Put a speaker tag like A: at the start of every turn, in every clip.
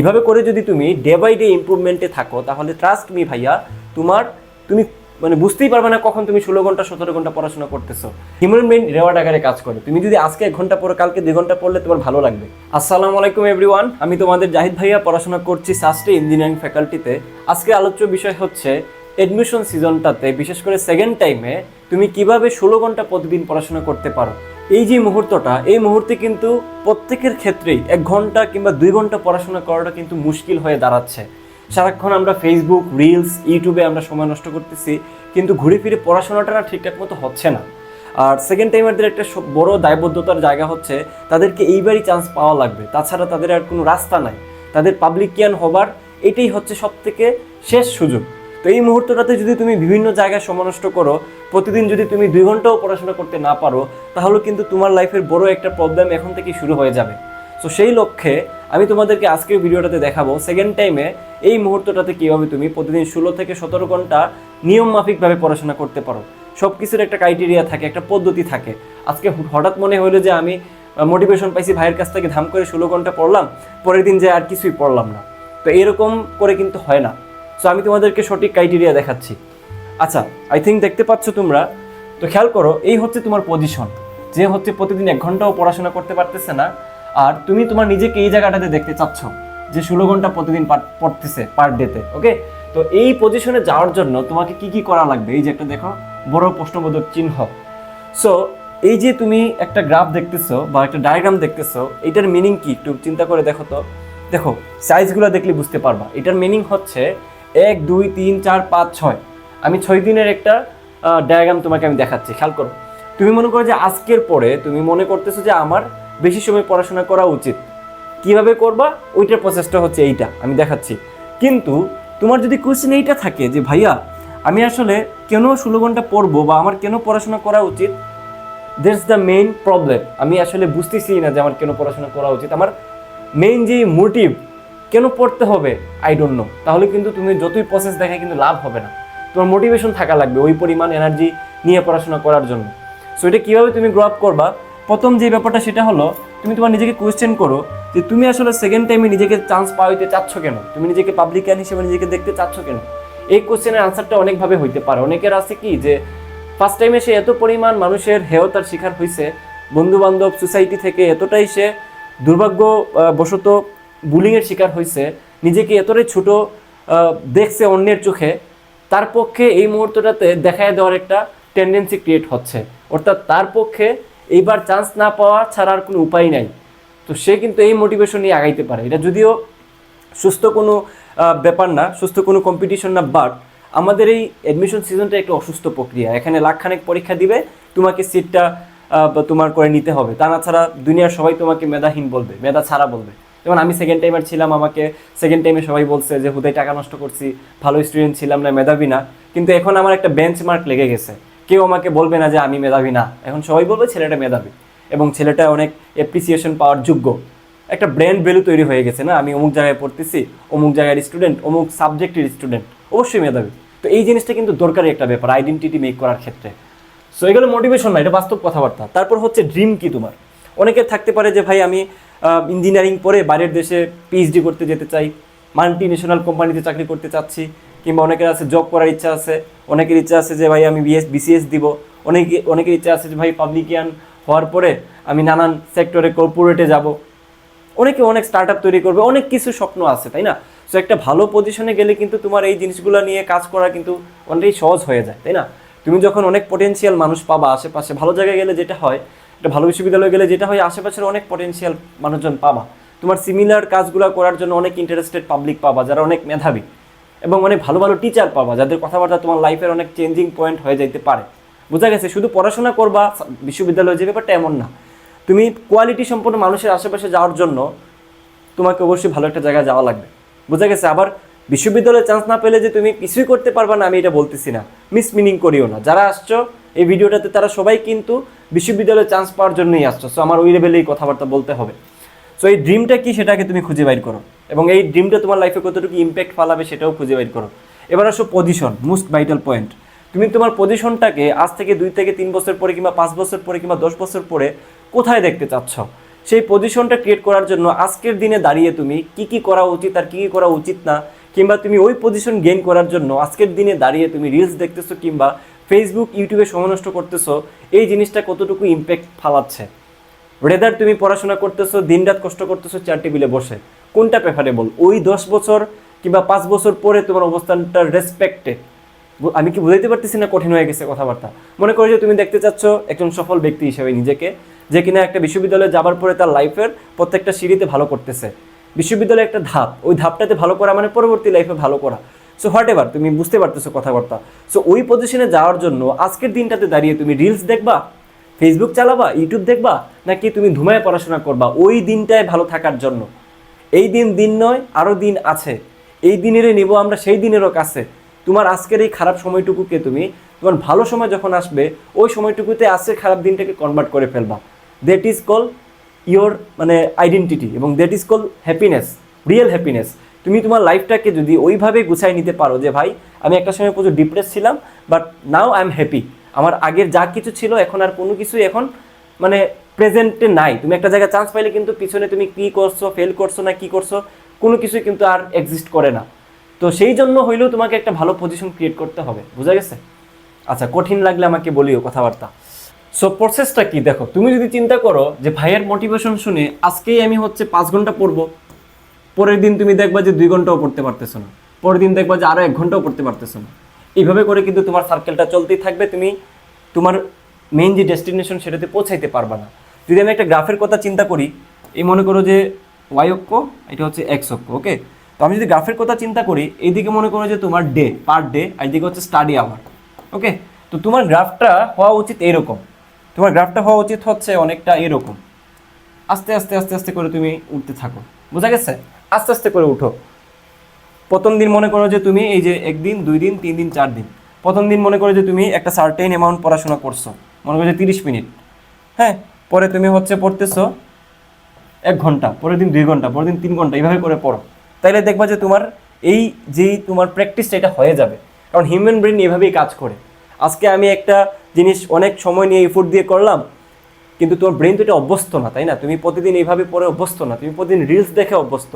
A: এভাবে করে যদি তুমি ডে বাই ডে ইম্প্রুভমেন্টে থাকো, তাহলে ট্রাস্ট মি ভাইয়া, তোমার, তুমি মানে বুঝতেই পারবে না কখন তুমি ষোলো ঘণ্টা, সতেরো ঘণ্টা পড়াশোনা করতেছো। হিউম্যান ব্রেন রেওয়ার্ড আকারে কাজ করে। তুমি যদি আজকে এক ঘণ্টা পরে কালকে দুই ঘণ্টা পড়লে তোমার ভালো লাগবে। আসসালামু আলাইকুম এভরিওয়ান আমি তোমাদের জাহিদ ভাইয়া, পড়াশোনা করছি সাস্টে ইঞ্জিনিয়ারিং ফ্যাকাল্টিতে আজকে আলোচ্য বিষয় হচ্ছে এডমিশন সিজনটাতে বিশেষ করে সেকেন্ড টাইমে তুমি কীভাবে ষোলো ঘণ্টা প্রতিদিন পড়াশোনা করতে পারো? এই যে মুহূর্তটা, এই মুহূর্তে কিন্তু প্রত্যেকের ক্ষেত্রেই এক ঘণ্টা কিংবা দুই ঘণ্টা পড়াশোনা করাটা কিন্তু মুশকিল হয়ে দাঁড়াচ্ছে। সারাক্ষণ আমরা ফেসবুক রিলস ইউটিউবে আমরা সময় নষ্ট করতেছি, কিন্তু ঘুরে ফিরে পড়াশোনাটা না ঠিকঠাক মতো হচ্ছে না। আর সেকেন্ড টাইমারদের একটা বড় দায়বদ্ধতার জায়গা হচ্ছে, তাদেরকে এইবারই চান্স পাওয়া লাগবে। তাছাড়া তাদের আর কোনো রাস্তা নাই। তাদের পাবলিকিয়ান হবার, এটাই হচ্ছে সব থেকে শেষ সুযোগ। তো এই মুহূর্তটাতে যদি তুমি বিভিন্ন জায়গায় সমানষ্ট করো, প্রতিদিন যদি তুমি দুই ঘন্টাও পড়াশোনা করতে না পারো, তাহলে কিন্তু তোমার লাইফের বড় একটা প্রবলেম এখন থেকেই শুরু হয়ে যাবে। সো সেই লক্ষ্যে আমি তোমাদেরকে আজকের ভিডিওটাতে দেখাবো সেকেন্ড টাইমে এই মুহূর্তটাতে কীভাবে তুমি প্রতিদিন ষোলো থেকে সতেরো ঘণ্টা নিয়ম মাফিকভাবে পড়াশোনা করতে পারো। সব কিছুর একটা ক্রাইটেরিয়া থাকে, একটা পদ্ধতি থাকে। আজকে হঠাৎ মনে হলো যে আমি মোটিভেশন পাইছি, ভাইয়ের কাছ থেকে ধাম করে ষোলো ঘণ্টা পড়লাম, পরের দিন যে আর কিছুই পড়লাম না। তো এরকম করে কিন্তু হয় না। সো আমি তোমাদেরকে সঠিক ক্রাইটেরিয়া দেখাচ্ছি। আচ্ছা আই থিঙ্ক দেখতে পাচ্ছ তোমরা, তো খেয়াল করো, এই হচ্ছে তোমার পজিশন যে হচ্ছে প্রতিদিন এক ঘন্টাও পড়াশোনা করতে পারতেছে না, আর তুমি তোমার নিজেকে এই জায়গাটাতে দেখতে চাচ্ছ যে ষোলো ঘণ্টা প্রতিদিন পড়তেছে পার ডেতে ওকে তো এই পজিশনে যাওয়ার জন্য তোমাকে কি কি করা লাগবে? এই যে একটা দেখো, বড় প্রশ্নবোধক চিহ্ন। সো এই যে তুমি একটা গ্রাফ দেখতেছো বা একটা ডায়াগ্রাম দেখতেছো, এটার মিনিং কি? একটু চিন্তা করে দেখো তো। দেখো সাইজগুলো দেখলে বুঝতে পারবা। এটার মিনিং হচ্ছে এক, দুই, তিন, চার, পাঁচ, ছয়। আমি ছয় দিনের একটা ডায়াগ্রাম তোমাকে আমি দেখাচ্ছি, খেয়াল করো। তুমি মনে করো যে আজকের পরে তুমি মনে করতেছো যে আমার বেশি সময় পড়াশোনা করা উচিত। কীভাবে করবা? ওইটার প্রসেসটা হচ্ছে এইটা, আমি দেখাচ্ছি। কিন্তু তোমার যদি কোয়েশ্চেন এইটা থাকে যে, ভাইয়া, আমি আসলে কেন ষোলো ঘণ্টা পড়ব বা আমার কেন পড়াশোনা করা উচিত? দ্যাটস দ্য মেইন প্রবলেম আমি আসলে বুঝতেছি না যে আমার কেন পড়াশোনা করা উচিত। আমার মেইন যে মোটিভ কেন পড়তে হবে? আই ডোন্ট নো তাহলে কিন্তু তুমি যতই প্রসেস দেখায় কিন্তু লাভ হবে না। তোমার মোটিভেশন থাকা লাগবে ওই পরিমাণ এনার্জি নিয়ে পড়াশোনা করার জন্য। সো এটা কীভাবে তুমি গ্রো আপ করবা? প্রথম যে ব্যাপারটা সেটা হলো তুমি তোমার নিজেকে কোয়েশ্চেন করো যে তুমি আসলে সেকেন্ড টাইমে নিজেকে চান্স পাওয়াইতে চাচ্ছ কেন? তুমি নিজেকে পাবলিকান হিসেবে নিজেকে দেখতে চাচ্ছ কেন? এই কোশ্চেনের আনসারটা অনেকভাবে হইতে পারে। অনেকের আছে কি যে ফার্স্ট টাইমে সে এত পরিমাণ মানুষের হেয়তার শিকার হয়েছে বন্ধু বান্ধব সোসাইটি থেকে এতটাই সে দুর্ভাগ্য আহ, বশত বুলিংয়ের শিকার হয়েছে নিজেকে এতটাই ছোট দেখছে অন্যের চোখে, তার পক্ষে এই মুহূর্তটাতে দেখায় দেওয়ার একটা টেন্ডেন্সি ক্রিয়েট হচ্ছে। অর্থাৎ তার পক্ষে এইবার চান্স না পাওয়া ছাড়া আর কোনো উপায় নাই। তো সে কিন্তু এই মোটিভেশন নিয়ে আগাইতে পারে। এটা যদিও সুস্থ কোনো ব্যাপার না, সুস্থ কোনো কম্পিটিশন না বাট আমাদের এই অ্যাডমিশন সিজনটা একটু অসুস্থ প্রক্রিয়া। এখানে লাখখানেক পরীক্ষা দিবে, তোমাকে সিটটা তোমার করে নিতে হবে। তা না ছাড়া দুনিয়ার সবাই তোমাকে মেধাহীন বলবে, মেধা ছাড়া বলবে। যেমন আমি সেকেন্ড টাইমার ছিলাম, আমাকে সেকেন্ড টাইমে সবাই বলছে যে, হুদাই, টাকা নষ্ট করছি, ভালো স্টুডেন্ট ছিলাম না, মেধাবী না। কিন্তু এখন আমার একটা বেঞ্চ মার্ক লেগে গেছে। কেউ আমাকে বলবে না যে, আমি মেধাবী না। এখন সবাই বলবে, ছেলেটা মেধাবী। এবং ছেলেটা অনেক অ্যাপ্রিসিয়েশন পাওয়ার যোগ্য। একটা ব্র্যান্ড ভ্যালু তৈরি হয়ে গেছে না? আমি অমুক জায়গায় পড়তেছি, অমুক জায়গার স্টুডেন্ট অমুক সাবজেক্টের স্টুডেন্ট অবশ্যই মেধাবী। তো এই জিনিসটা কিন্তু দরকারি একটা ব্যাপার আইডেন্টিটি মেক করার ক্ষেত্রে। সো এগুলো মোটিভেশন না, এটা বাস্তব কথাবার্তা। তারপর হচ্ছে ড্রিম কি তোমার? অনেকের থাকতে পারে যে, ভাই, আমি ইঞ্জিনিয়ারিং পড়ে বাইরের দেশে পিএইচডি করতে যেতে চাই মাল্টি ন্যাশনাল কোম্পানিতে চাকরি করতে চাচ্ছি, কিংবা অনেকের আছে জব করার ইচ্ছা আছে, অনেকের ইচ্ছা আছে যে ভাই আমি বিএস বিসিএস দিব, অনেকে অনেকের ইচ্ছা আছে যে ভাই পাবলিকিয়ান হওয়ার পরে আমি নানান সেক্টরে কর্পোরেটে যাব। অনেকে অনেক স্টার্ট আপ তৈরি করবে, অনেক কিছু স্বপ্ন আছে, তাই না? সো একটা ভালো পজিশনে গেলে কিন্তু তোমার এই জিনিসগুলো নিয়ে কাজ করা কিন্তু অনেকটাই সহজ হয়ে যায়, তাই না? তুমি যখন অনেক পটেনশিয়াল মানুষ পাবা আশেপাশে, ভালো জায়গায় গেলে যেটা হয় একটা ভালো বিশ্ববিদ্যালয়ে গেলে যেটা হয়, আশেপাশের অনেক পটেনশিয়াল মানুষজন পাবা। তোমার সিমিলার কাজগুলো করার জন্য অনেক ইন্টারেস্টেড পাবলিক পাবা, যারা অনেক মেধাবী। এবং অনেক ভালো ভালো টিচার পাবা, যাদের কথাবার্তা তোমার লাইফের অনেক চেঞ্জিং পয়েন্ট হয়ে যাইতে পারে। বোঝা গেছে? শুধু পড়াশোনা করবা, বিশ্ববিদ্যালয়ে যে ব্যাপারটা এমন না। তুমি কোয়ালিটি সম্পন্ন মানুষের আশেপাশে যাওয়ার জন্য তোমাকে অবশ্যই ভালো একটা জায়গায় যাওয়া লাগবে। বোঝা গেছে? আবার বিশ্ববিদ্যালয়ে চান্স না পেলে যে তুমি কিছুই করতে পারবা না, আমি এটা বলতেছি না। মিস মিনিং করিও না। যারা আসছো এই ভিডিওটাতে তারা সবাই কিন্তু বিশ্ববিদ্যালয়ে চান্স পাওয়ার জন্যই আসছো। সো আমার ওই লেভেলেই কথাবার্তা বলতে হবে। সো এই ড্রিমটা কি সেটাকে তুমি খুঁজে বাইর করো। এবং এই ড্রিমটা তোমার লাইফে কতটুকু ইম্প্যাক্ট ফালাবে সেটাও খুঁজে বাইর করো। এবার আসো পজিশন মোস্ট ভাইটাল পয়েন্ট তুমি তোমার পজিশনটাকে আজ থেকে দুই থেকে তিন বছর পরে কিংবা পাঁচ বছর পরে কিংবা দশ বছর পরে কোথায় দেখতে চাচ্ছ? সেই পজিশনটা ক্রিয়েট করার জন্য আজকের দিনে দাঁড়িয়ে তুমি কি কি করা উচিত আর কি কী করা উচিত না, কিংবা তুমি ওই পজিশন গেইন করার জন্য আজকের দিনে দাঁড়িয়ে তুমি রিলস দেখতেছো কিংবা ফেসবুক ইউটিউবে সময় নষ্ট করতেছো, এই জিনিসটা কতটুকু ইম্প্যাক্ট ফালাচ্ছে? রেদার তুমি পড়াশোনা করতেছো, দিনরাত কষ্ট করতেছো চার টেবিলে বসে, কোনটা প্রেফারেবল ওই দশ বছর কিংবা পাঁচ বছর পরে তোমার অবস্থানটা রেসপেক্টে আমি কি বুঝাইতে পারতেছি না? কঠিন হয়ে গেছে কথাবার্তা। মনে করো যে তুমি দেখতে চাচ্ছ একজন সফল ব্যক্তি হিসেবে নিজেকে, যে কিনা একটা বিশ্ববিদ্যালয়ে যাবার পরে তার লাইফের প্রত্যেকটা সিঁড়িতে ভালো করতেছে। বিশ্ববিদ্যালয়ে একটা ধাপ, ওই ধাপটাতে ভালো করা মানে পরবর্তী লাইফে ভালো করা। সো হোয়াট এভার তুমি বুঝতে পারতেছো কথাবার্তা। সো ওই পজিশনে যাওয়ার জন্য আজকের দিনটাতে দাঁড়িয়ে তুমি রিলস দেখবা ফেসবুক চালাবা ইউটিউব দেখবা, নাকি তুমি ধুমায় পড়াশোনা করবা? ওই দিনটায় ভালো থাকার জন্য। এই দিন দিন নয় আরও দিন আছে। এই দিনেরই নেব আমরা, সেই দিনেরও কাছে। তোমার আজকের এই খারাপ সময়টুকুকে তুমি, তোমার ভালো সময় যখন আসবে, ওই সময়টুকুতে আজকের খারাপ দিনটাকে কনভার্ট করে ফেলবা। দ্যাট ইজ কল ইয়োর মানে আইডেন্টিটি এবং that is call happiness real happiness তুমি তোমার লাইফটাকে যদি ওইভাবে গুছাই নিতে পারো যে, ভাই, আমি একটা সময় প্রচুর ডিপ্রেস ছিলাম but now I am happy আমার আগের যা কিছু ছিল, এখন আর কোনো কিছুই এখন মানে প্রেজেন্টে নাই। তুমি একটা জায়গায় চান্স পাইলে কিন্তু পিছনে তুমি কি করছ ফেল করছ না কি করছ, কোনো কিছুই কিন্তু আর এক্সিস্ট করে না। তো সেই জন্য হইলেও তোমাকে একটা ভালো পজিশন ক্রিয়েট করতে হবে। বোঝা গেছে? আচ্ছা কঠিন লাগলে আমাকে বলিও কথাবার্তা। সো প্রসেসটা কি? দেখো, তুমি যদি চিন্তা করো যে, ভাইয়ের মোটিভেশন শুনে আজকেই আমি হচ্ছে পাঁচ ঘণ্টা পড়ব পরের দিন তুমি দেখবা যে দুই ঘন্টাও পড়তে পারতেছো না। পরের দিন দেখবা যে আরও এক ঘন্টাও পড়তে পারতেছো না। এইভাবে করে কিন্তু তোমার সার্কেলটা চলতেই থাকবে, তুমি তোমার মেইন যে ডেস্টিনেশন সেটাতে পৌঁছাইতে পারবা না। যদি আমি একটা গ্রাফের কথা চিন্তা করি, এই মনে করো যে ওয়াই অক্ষ, এটা হচ্ছে এক্স অক্ষ ওকে তো আমি যদি গ্রাফের কথা চিন্তা করি, এইদিকে মনে করো যে তোমার ডে পার ডে এইদিকে হচ্ছে স্টাডি আওয়ার ওকে তো তোমার গ্রাফটা হওয়া উচিত এরকম। তোমার গ্রাফটা হওয়া উচিত হচ্ছে অনেকটা এরকম। আস্তে আস্তে আস্তে আস্তে করে তুমি উঠতে থাকো। বোঝা গেছে? আস্তে আস্তে করে উঠো। প্রথম দিন মনে করো যে তুমি এই যে একদিন, দুই দিন, তিন দিন, চার দিন। প্রথম দিন মনে করো যে তুমি একটা সার্টেন অ্যামাউন্ট পড়াশোনা করছ। মনে করো যে তিরিশ মিনিট। হ্যাঁ? পরে তুমি হচ্ছে পড়তেছো এক ঘণ্টা, পরের দিন দুই ঘণ্টা, পরের দিন তিন ঘণ্টা, এইভাবে করে পড়ো। তাইলে দেখবা যে তোমার এই যেই তোমার প্র্যাকটিসটা এটা হয়ে যাবে। কারণ হিউম্যান ব্রেন এভাবেই কাজ করে। আজকে আমি একটা জিনিস অনেক সময় নিয়ে এফোর্ট দিয়ে করলাম কিন্তু তোমার ব্রেন তো এটা অভ্যস্ত না, তাই না? তুমি প্রতিদিন এইভাবে পরে অভ্যস্ত না, তুমি প্রতিদিন রিলস দেখে অভ্যস্ত,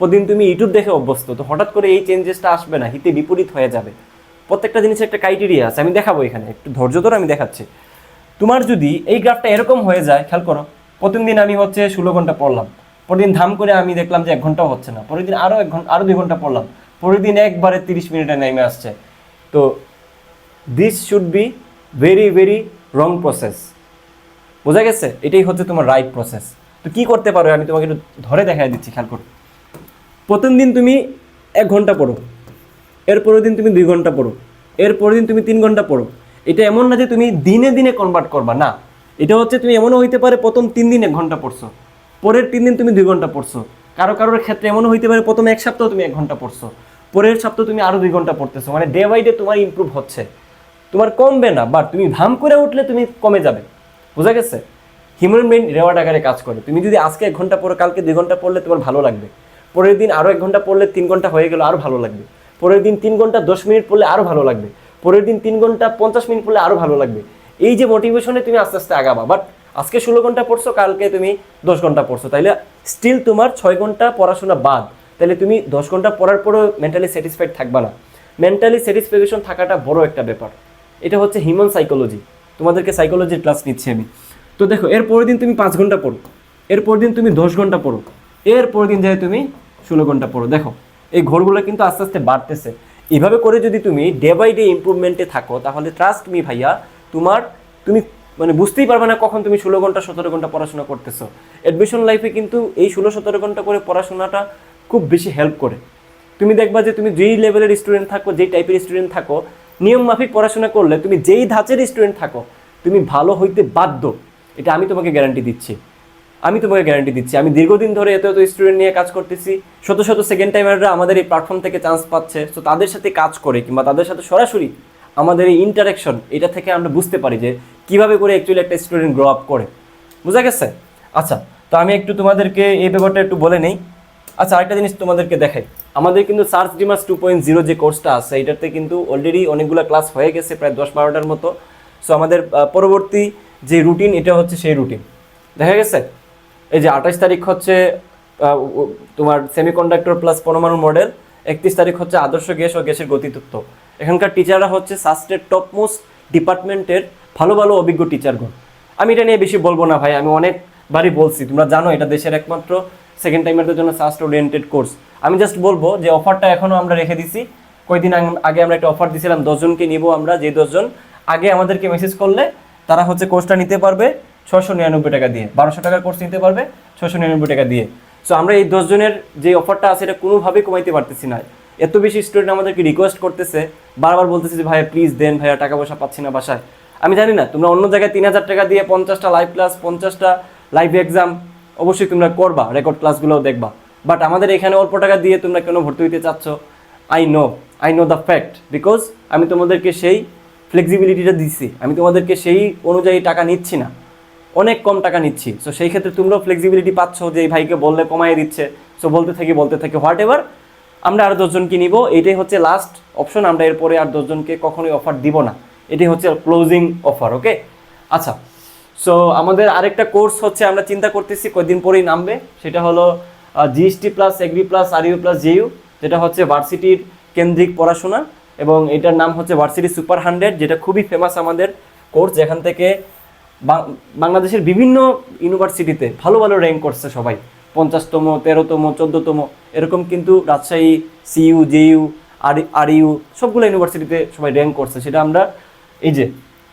A: প্রতিদিন তুমি ইউটিউব দেখে অভ্যস্ত, তো হঠাৎ করে এই চেঞ্জেসটা আসবে না, হিতে বিপরীত হয়ে যাবে। প্রত্যেকটা জিনিসের একটা ক্রাইটেরিয়া আছে, আমি দেখাবো এখানে, একটু ধৈর্য ধরে আমি দেখাচ্ছি। তোমার যদি এই গ্রাফটা এরকম হয়ে যায়, খেয়াল করো, প্রথম দিন আমি হচ্ছে ষোলো ঘণ্টা পড়লাম, পরের দিন ধাম করে আমি দেখলাম যে এক ঘন্টাও হচ্ছে না, পরের দিন আরও এক ঘণ্টা আরও দুই ঘণ্টা পড়লাম, পরের দিন একবারে তিরিশ মিনিটে নেমে আসছে। তো this should be very very wrong process বোঝা গেছে? এটাই হচ্ছে তোমার রাইট প্রসেস তো কি করতে পারো? আমি তোমাকে একটু ধরে দেখাই দিচ্ছি, খেয়াল করো। প্রথম দিন তুমি এক ঘণ্টা পড়ো। এর পরের দিন তুমি দুই ঘণ্টা পড়ো। এর পরের দিন তুমি তিন ঘণ্টা পড়ো। এটা এমন না যে তুমি দিনে দিনে কনভার্ট করবা, না। এটা হচ্ছে তুমি এমনও হইতে পারে প্রথম তিন দিন এক ঘণ্টা পড়ছো। পরের তিন দিন তুমি দুই ঘণ্টা পড়ছো। কারও কারোর ক্ষেত্রে এমনও হইতে পারে প্রথম এক সপ্তাহ তুমি এক ঘণ্টা পড়ছো। পরের সপ্তাহ তুমি আরও দুই ঘণ্টা পড়তেছো। মানে ডে বাই ডে তোমার ইমপ্রুভ হচ্ছে। তোমার কমবে না বাট তুমি ধাম করে উঠলে তুমি কমে যাবে। বোঝা গেছে? হিউম্যান ব্রেন রেওয়ার্ড আকারে কাজ করে। তুমি যদি আজকে এক ঘণ্টা পড়ো, কালকে দুই ঘণ্টা পড়লে তোমার ভালো লাগবে। পরের দিন আরও এক ঘণ্টা পড়লে তিন ঘণ্টা হয়ে গেলে আরও ভালো লাগবে। পরের দিন তিন ঘণ্টা দশ মিনিট পড়লে আরও ভালো লাগবে। পরের দিন তিন ঘণ্টা পঞ্চাশ মিনিট পড়লে আরও ভালো লাগবে। এই যে মোটিভেশনে তুমি আস্তে আস্তে আগাবা। বাট আজকে ষোলো ঘণ্টা পড়ছো, কালকে তুমি দশ ঘণ্টা পড়ছো। তাইলে স্টিল তোমার ছয় ঘণ্টা পড়াশোনা বাদ। তাহলে তুমি দশ ঘণ্টা পড়ার পরেও মেন্টালি স্যাটিসফাইড থাকবা না। মেন্টালি স্যাটিসফ্যাকশন থাকাটা বড় একটা ব্যাপার। এটা হচ্ছে হিউম্যান সাইকোলজি তোমাদেরকে সাইকোলজির ক্লাস নিচ্ছি আমি। তো দেখো, এর পরের দিন তুমি পাঁচ ঘণ্টা পড়ো। এর পরের দিন তুমি দশ ঘণ্টা পড়ো। এর পরের দিন যায় তুমি ষোলো ঘণ্টা পড়ো। দেখো, এই ঘরগুলো কিন্তু আস্তে আস্তে বাড়তেছে। এভাবে করে যদি তুমি ডে বাই ডে ইম্প্রুভমেন্টে থাকো, তাহলে ট্রাস্ট মি ভাইয়া, তোমার, তুমি মানে বুঝতেই পারবে না কখন তুমি ষোলো ঘণ্টা, সতেরো ঘণ্টা পড়াশোনা করতেছো। অ্যাডমিশন লাইফে কিন্তু এই ষোলো, সতেরো ঘণ্টা করে পড়াশোনাটা খুব বেশি হেল্প করে। তুমি দেখবা যে তুমি যেই লেভেলের স্টুডেন্ট থাকো, যেই টাইপের স্টুডেন্ট থাকো নিয়ম মাফিক পড়াশোনা করলে তুমি যেই ধাঁচের স্টুডেন্ট থাকো, তুমি ভালো হইতে বাধ্য। এটা আমি তোমাকে গ্যারান্টি দিচ্ছি। আমি তোমাকে গ্যারান্টি দিচ্ছি। আমি দীর্ঘদিন ধরে এত এত স্টুডেন্ট নিয়ে কাজ করতেছি। শত শত সেকেন্ড টাইমাররা আমাদের এই প্ল্যাটফর্ম থেকে চান্স পাচ্ছে। তো তাদের সাথে কাজ করে কিংবা তাদের সাথে সরাসরি আমাদের এই ইন্টারাকশন এটা থেকে আমরা বুঝতে পারি যে কীভাবে করে অ্যাকচুয়ালি একটা স্টুডেন্ট গ্রো আপ করে। বোঝা গেছে? আচ্ছা তো আমি একটু তোমাদেরকে এই ব্যাপারটা একটু বলে নেই। আচ্ছা আরেকটা জিনিস তোমাদেরকে দেখাই। আমাদের কিন্তু সার্চ ডিমাস টু পয়েন্ট জিরো যে কোর্সটা আছে, এটাতে কিন্তু অলরেডি অনেকগুলো ক্লাস হয়ে গেছে, প্রায় দশ বারোটার মতো। সো আমাদের পরবর্তী যে রুটিন এটা হচ্ছে সেই রুটিন দেখা গেছে? এই যে আঠাশ তারিখ হচ্ছে তোমার সেমিকন্ডাক্টর প্লাস পরমাণু মডেল একত্রিশ তারিখ হচ্ছে আদর্শ গ্যাস ও গ্যাসের গতিতত্ত্ব। এখানকার টিচাররা হচ্ছে সাস্টের টপ মোস্ট ডিপার্টমেন্টের ভালো ভালো অভিজ্ঞ টিচারগণ আমি এটা নিয়ে বেশি বলব না ভাই, আমি অনেকবারই বলছি, তোমরা জানো এটা দেশের একমাত্র সেকেন্ড টাইমারদের জন্য সাস্ট ওরিয়েন্টেড কোর্স আমি জাস্ট বলব যে অফারটা এখনও আমরা রেখে দিছি। কয়েকদিন আগ- আমরা একটা অফার দিয়েছিলাম দশজনকে নিব আমরা, যে দশজন। আগে আমাদেরকে মেসেজ করলে তারা হচ্ছে কোর্সটা নিতে পারবে ছশো নিরানব্বই টাকা দিয়ে। বারোশো টাকার কোর্স নিতে পারবে ছশো নিরানব্বই টাকা দিয়ে। সো আমরা এই দশজনের যে অফারটা আছে, এটা কোনোভাবেই কমাইতে পারতেছি না। এত বেশি স্টুডেন্ট আমাদেরকে রিকোয়েস্ট করতেছে, বারবার বলতেছে যে, ভাইয়া প্লিজ দেন, ভাইয়া টাকা পয়সা পাচ্ছি না বাসায়। আমি জানি না, তোমরা অন্য জায়গায় তিন হাজার টাকা দিয়ে পঞ্চাশটা লাইভ ক্লাস পঞ্চাশটা লাইভ এক্সাম অবশ্যই তোমরা করবা রেকর্ড ক্লাসগুলোও দেখবা। বাট আমাদের এখানে অল্প টাকা দিয়ে তোমরা কেন ভর্তি হইতে চাচ্ছ? I know I know the fact because আমি তোমাদেরকে সেই ফ্লেক্সিবিলিটিটা দিচ্ছি। আমি তোমাদেরকে সেই অনুযায়ী টাকা নিচ্ছি না। অনেক কম টাকা নিচ্ছি। সো সেই ক্ষেত্রে তোমরাও ফ্লেক্সিবিলিটি পাচ্ছ যে, এই ভাইকে বললে কমাই দিচ্ছে। সো বলতে থাকি বলতে থাকি হোয়াট এভার আমরা আর দশজনকে নিব। এটাই হচ্ছে লাস্ট অপশন আমরা এরপরে আর দশজনকে কখনোই অফার দিব না। এটাই হচ্ছে ক্লোজিং অফার ওকে আচ্ছা সো আমাদের আরেকটা কোর্স হচ্ছে, আমরা চিন্তা করতেছি কয়েকদিন পরেই নামবে। সেটা হলো GST plus agri plus R U plus JU যেটা হচ্ছে ভার্সিটির কেন্দ্রিক পড়াশোনা। এবং এটার নাম হচ্ছে ভার্সিটি সুপার হান্ড্রেড যেটা খুবই ফেমাস আমাদের কোর্স যেখান থেকে বাংলাদেশের বিভিন্ন ইউনিভার্সিটিতে ভালো ভালো র্যাঙ্ক করছে সবাই। পঞ্চাশতম, তেরোতম, চোদ্দোতম, এরকম কিন্তু রাজশাহী সিইউ জেইউ আর আর ইউ সবগুলো ইউনিভার্সিটিতে সবাই র্যাঙ্ক করছে। সেটা আমরা, এই যে,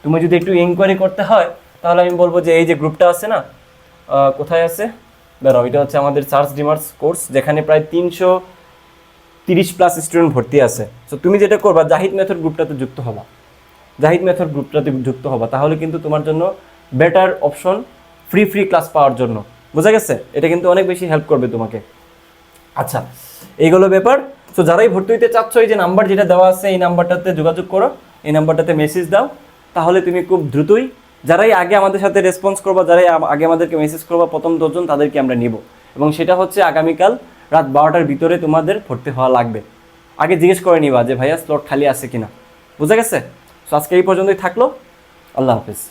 A: তুমি যদি একটু এনকোয়ারি করতে হয় তাহলে আমি বলব যে এই যে গ্রুপটা আছে না কোথায় আছে? দাঁড়াও, এটা হচ্ছে আমাদের সার্চ ডিমার্স কোর্স, যেখানে প্রায় তিনশো তিরিশ প্লাস স্টুডেন্ট ভর্তি আছে। তো তুমি যেটা করবা, জাহিদ মেথড গ্রুপটাতে যুক্ত হবা। জাহিদ মেথড গ্রুপটাতে যুক্ত হবা, তাহলে কিন্তু তোমার জন্য better option free free class পাওয়ার জন্য। বোঝা গেছে? এটা কিন্তু অনেক বেশি হেল্প করবে তোমাকে। আচ্ছা এইগুলো ব্যাপার। তো যারাই ভর্তি হইতে চাচ্ছ, এই যে নাম্বার যেটা দেওয়া আছে, এই নাম্বারটাতে যোগাযোগ করো, এই নাম্বারটাতে মেসেজ দাও। তাহলে তুমি খুব দ্রুতই যারাই আগে আমাদের সাথে রেসপন্স করব, যারাই আগে আমাদেরকে মেসেজ করব, প্রথম দশজন তাদেরকে আমরা নিব। এবং সেটা হচ্ছে আগামীকাল রাত বারোটার ভিতরে তোমাদের ভর্তি হওয়া লাগবে। আগে জিজ্ঞেস করে নিবা যে, ভাইয়া স্লট খালি আছে কিনা? বুঝা গেছে? সো আজকে এই পর্যন্তই থাকল। আল্লাহ হাফিজ।